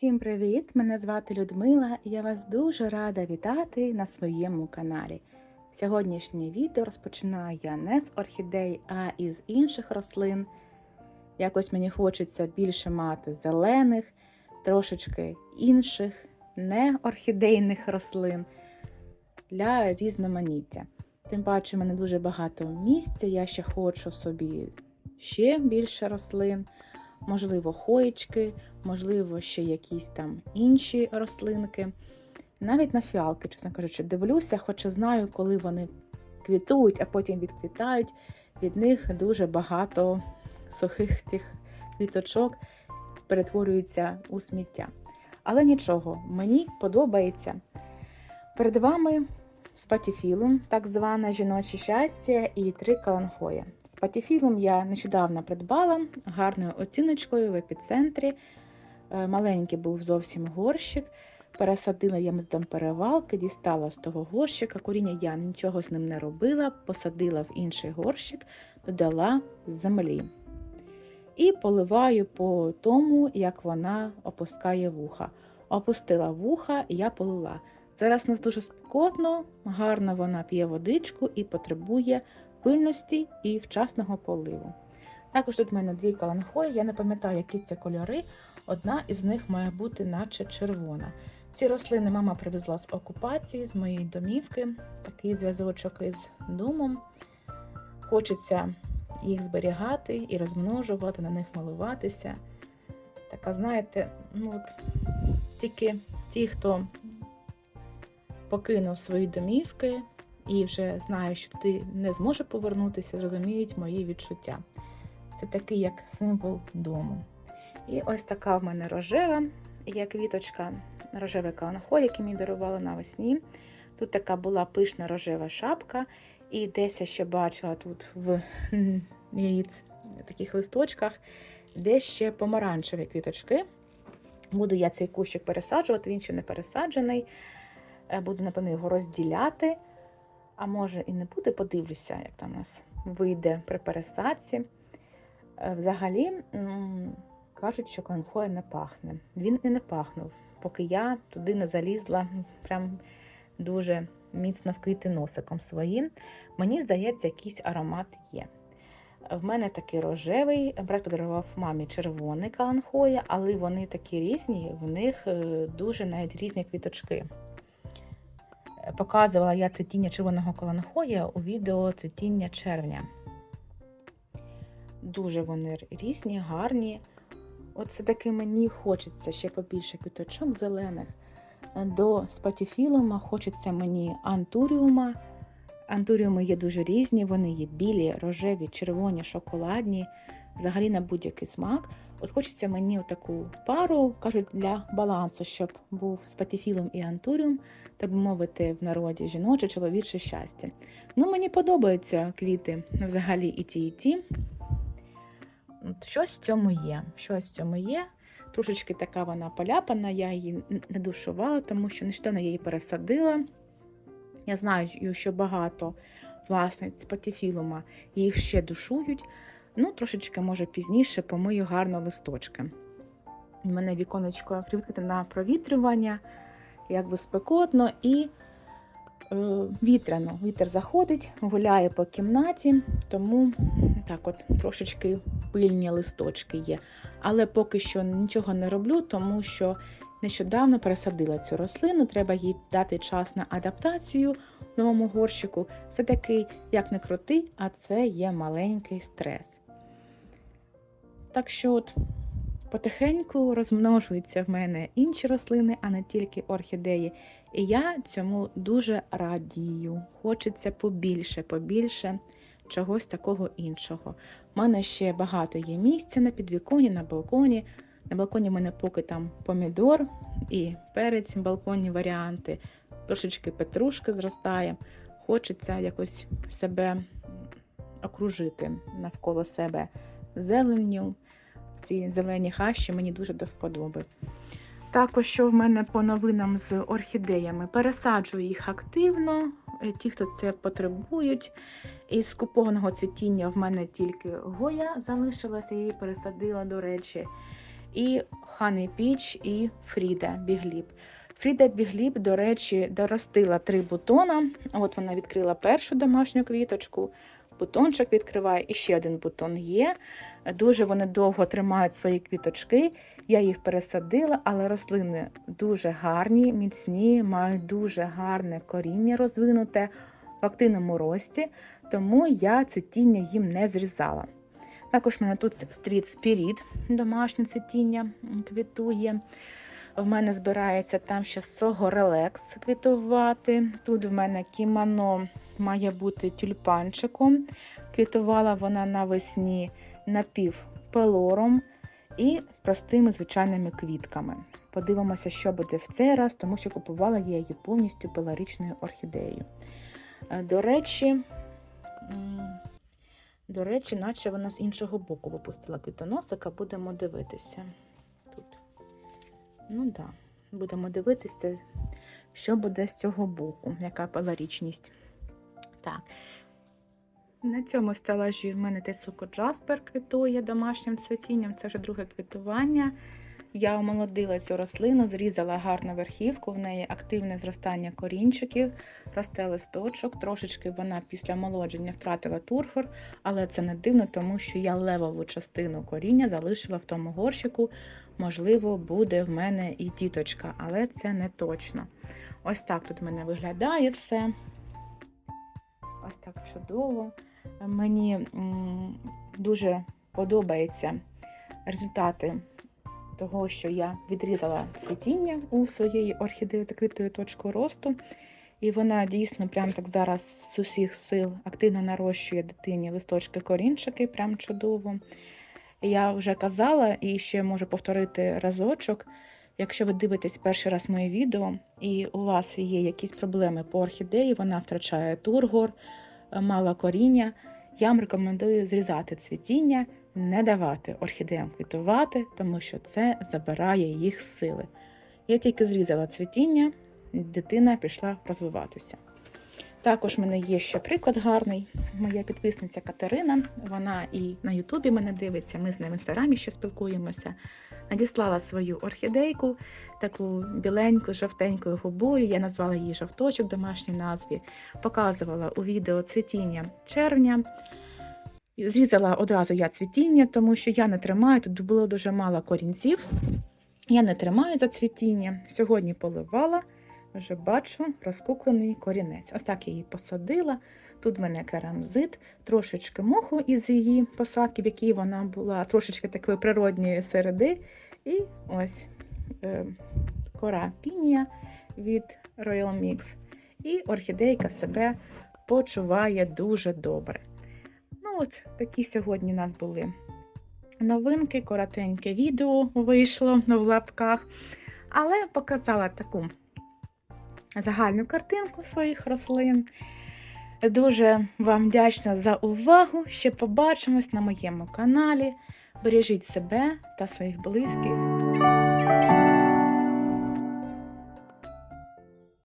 Всім привіт! Мене звати Людмила і я вас дуже рада вітати на своєму каналі. Сьогоднішнє відео розпочинаю я не з орхідей, а із інших рослин. Якось мені хочеться більше мати зелених, трошечки інших, не орхідейних рослин для різноманіття. Тим паче, в мене дуже багато місця, я ще хочу собі ще більше рослин, можливо, хоєчки, можливо, ще якісь там інші рослинки. Навіть на фіалки, чесно кажучи, дивлюся, хоча знаю, коли вони квітують, а потім відквітають. Від них дуже багато сухих цих квіточок перетворюються у сміття. Але нічого, мені подобається. Перед вами спатіфілум, так зване жіноче щастя, і три каланхоя. Спатіфілум я нещодавно придбала гарною оціночкою в епіцентрі. Е, Маленький був зовсім горщик. Пересадила я методом перевалки, дістала з того горщика. Коріння я нічого з ним не робила, посадила в інший горщик, додала землі. І поливаю по тому, як вона опускає вуха. Опустила вуха, я полила. Зараз у нас дуже спекотно, гарно вона п'є водичку і потребує пильності і вчасного поливу. Також тут в мене дві каланхої, я не пам'ятаю, які це кольори. Одна із них має бути наче червона. Ці рослини мама привезла з окупації, з моєї домівки, такий зв'язочок із домом. Хочеться їх зберігати і розмножувати, на них малуватися. Така, знаєте, ну от тільки ті, хто покинув свої домівки і вже знає, що туди не зможе повернутися, зрозуміють мої відчуття. Це такий як символ дому. І ось така в мене рожева, є квіточка рожеве каланхо, який мені дарували навесні. Тут така була пишна рожева шапка, і десь я ще бачила тут в таких листочках, де ще помаранчеві квіточки. Буду я цей кущик пересаджувати, він ще не пересаджений. Е, Буду, напевно, його розділяти. А може і не буде, подивлюся, як там у нас вийде при пересадці. Е, Взагалі, кажуть, що каланхоя не пахне. Він і не пахнув, поки я туди не залізла прям дуже міцно вкрити носиком своїм. Мені здається, якийсь аромат є. В мене такий рожевий, брат подарував мамі червоний каланхоя, але вони такі різні, в них е, дуже навіть різні квіточки. Показувала я цвітіння червоного каланхоя у відео цвітіння червня. Дуже вони різні, гарні. Оце таки мені хочеться ще побільше квіточок зелених. До спатіфілума хочеться мені антуріума. Антуріуми є дуже різні, вони є білі, рожеві, червоні, шоколадні, взагалі на будь-який смак. От хочеться мені таку пару, кажуть, для балансу, щоб був спатіфілум і антуріум, так би мовити, в народі жіноче, чоловіче щастя. Ну, мені подобаються квіти взагалі і ті, і ті. От Щось в цьому є. Щось в цьому є. Трошечки така вона поляпана, я її не душувала, тому що нещодавно я її пересадила. Я знаю, що багато власниць патіфілума їх ще душують. Ну, трошечки, може, пізніше помию гарно листочки. У мене віконечко відкрите на провітрювання, якби спекотно і е, вітряно. Вітер заходить, гуляє по кімнаті, тому так от трошечки пильні листочки є. Але поки що нічого не роблю, тому що нещодавно пересадила цю рослину, треба їй дати час на адаптацію в новому горщику. Це такий, як не крути, а це є маленький стрес. Так що от потихеньку розмножуються в мене інші рослини, а не тільки орхідеї. І я цьому дуже радію. Хочеться побільше, побільше чогось такого іншого. У мене ще багато є місця на підвіконі, на балконі. На балконі в мене поки там помідор і перець, балконні варіанти, трошечки петрушки зростає. Хочеться якось себе окружити навколо себе зеленню. Ці зелені хащі мені дуже до вподоби. Також, що в мене по новинам з орхідеями, пересаджую їх активно, е, ті, хто це потребують. Із купованого цвітіння в мене тільки гоя залишилася, її пересадила, до речі. і Honey Peach, і Фріда Бігліп. Фріда Бігліп, до речі, доростила три бутона. От вона відкрила першу домашню квіточку, бутончик відкриває, і ще один бутон є. Дуже вони довго тримають свої квіточки. Я їх пересадила, але рослини дуже гарні, міцні, мають дуже гарне коріння розвинуте в активному рості, тому я цвітіння їм не зрізала. Також в мене тут стріт спіріт, домашнє цвітіння квітує. В мене збирається там ще сого релекс квітувати. Тут в мене кімоно має бути тюльпанчиком. Квітувала вона навесні напівпелором і простими звичайними квітками. Подивимося, що буде в цей раз, тому що купувала я її повністю пелоричною орхідеєю. Е, До речі, до речі, наче вона з іншого боку випустила квітоносика, будемо дивитися. Ну так, да. будемо дивитися, що буде з цього боку, яка пелорічність. Так. На цьому стелажі в мене Тесуко Джаспер квітує домашнім цвітінням. Це вже друге квітування. Я омолодила цю рослину, зрізала гарну верхівку, в неї активне зростання корінчиків, росте листочок. Трошечки вона після омолодження втратила тургор, але це не дивно, тому що я левову частину коріння залишила в тому горщику. Можливо, буде в мене і діточка, але це не точно. Ось так тут в мене виглядає все. Ось так чудово. Мені дуже подобаються результати того, що я відрізала цвітіння у своєї орхідеї закритою точкою росту. І вона дійсно прям так зараз з усіх сил активно нарощує дитині листочки корінчики, прям чудово. Я вже казала і ще можу повторити разочок. Якщо ви дивитесь перший раз моє відео, і у вас є якісь проблеми по орхідеї, вона втрачає тургор, мало коріння, я вам рекомендую зрізати цвітіння, не давати орхідеям квітувати, тому що це забирає їх сили. Я тільки зрізала цвітіння, дитина пішла розвиватися. Також в мене є ще приклад гарний. Моя підписниця Катерина. Вона і на Ютубі мене дивиться. Ми з нею в інстаграмі ще спілкуємося. Надіслала свою орхідейку, таку біленьку, жовтенькою губою. Я назвала її жовточок в домашній назві. Показувала у відео цвітіння червня. Зрізала одразу я цвітіння, тому що я не тримаю. Тут було дуже мало корінців. Я не тримаю за цвітіння. Сьогодні поливала вже бачу розкуклений корінець. Ось так я її посадила. Тут в мене керамзит, трошечки моху із її посадки, в якій вона була, трошечки такої природньої середи. І ось е, кора пінія від Royal Mix. І орхідейка себе почуває дуже добре. Ну от такі сьогодні у нас були новинки, коротеньке відео вийшло в лапках, але показала таку загальну картинку своїх рослин. Дуже вам вдячна за увагу. Ще побачимось на моєму каналі. Бережіть себе та своїх близьких.